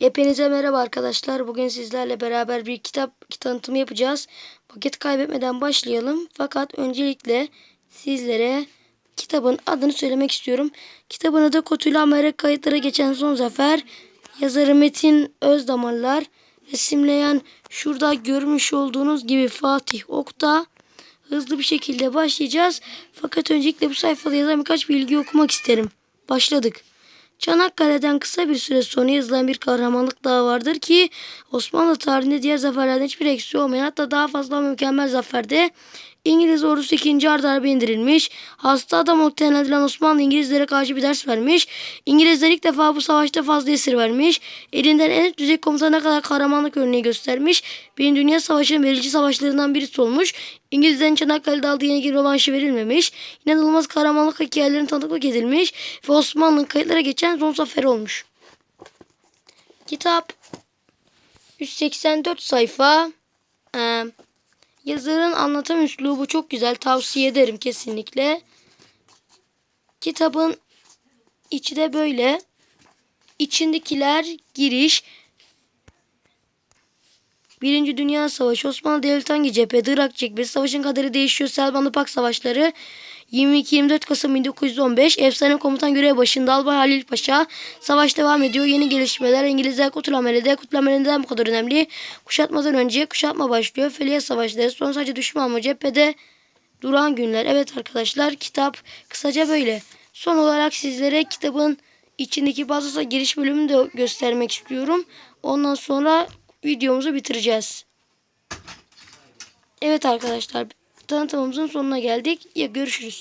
Hepinize merhaba arkadaşlar. Bugün sizlerle beraber bir kitap tanıtımı yapacağız. Vakit kaybetmeden başlayalım. Fakat öncelikle sizlere kitabın adını söylemek istiyorum. Kitabın adı Kotulu Amerika Kayıtlara Geçen Son Zafer. Yazarı Metin Özdamarlar. Resimleyen şurada görmüş olduğunuz gibi Fatih Okta. Hızlı bir şekilde başlayacağız. Fakat öncelikle bu sayfada yazan birkaç bilgi okumak isterim. Başladık. Çanakkale'den kısa bir süre sonra yazılan bir kahramanlık daha vardır ki Osmanlı tarihinde diğer zaferlerden hiçbir eksiği olmayan hatta daha fazla mükemmel zaferde İngiliz ordusu ikinci arda harbe indirilmiş. Hasta adam nitelendirilen Osmanlı İngilizlere karşı bir ders vermiş. İngilizler ilk defa bu savaşta fazla esir vermiş. Elinden en üst düzey komutana kadar kahramanlık örneği göstermiş. Birinci Dünya Savaşı'nın verici savaşlarından birisi olmuş. İngilizlerin Çanakkale'de aldığı yenilgi rövanşı verilmemiş. İnanılmaz kahramanlık hikayelerine tanıklık edilmiş. Ve Osmanlı'nın kayıtlara geçen son zafer olmuş. Kitap 184 sayfa. Ee, yazarın anlatım üslubu çok güzel. Tavsiye ederim kesinlikle. Kitabın içi de böyle. İçindekiler giriş. Birinci Dünya Savaşı, Osmanlı Devleti hangi cephede, Irak cephesi, savaşın kaderi değişiyor, Selman Pak Savaşları, 22-24 Kasım 1915, efsane komutan görev başında Albay Halil Paşa, savaş devam ediyor, yeni gelişmeler, İngilizler Kutlamere'de, Kutlamere neden bu kadar önemli, kuşatmadan önce kuşatma başlıyor, Feliye Savaşları, son sadece düşman mı? Cephede, duran günler. Evet arkadaşlar kitap kısaca böyle. Son olarak sizlere kitabın içindeki bazı giriş bölümünü de göstermek istiyorum. Ondan sonra videomuzu bitireceğiz. Evet arkadaşlar tanıtımımızın sonuna geldik. Ya görüşürüz.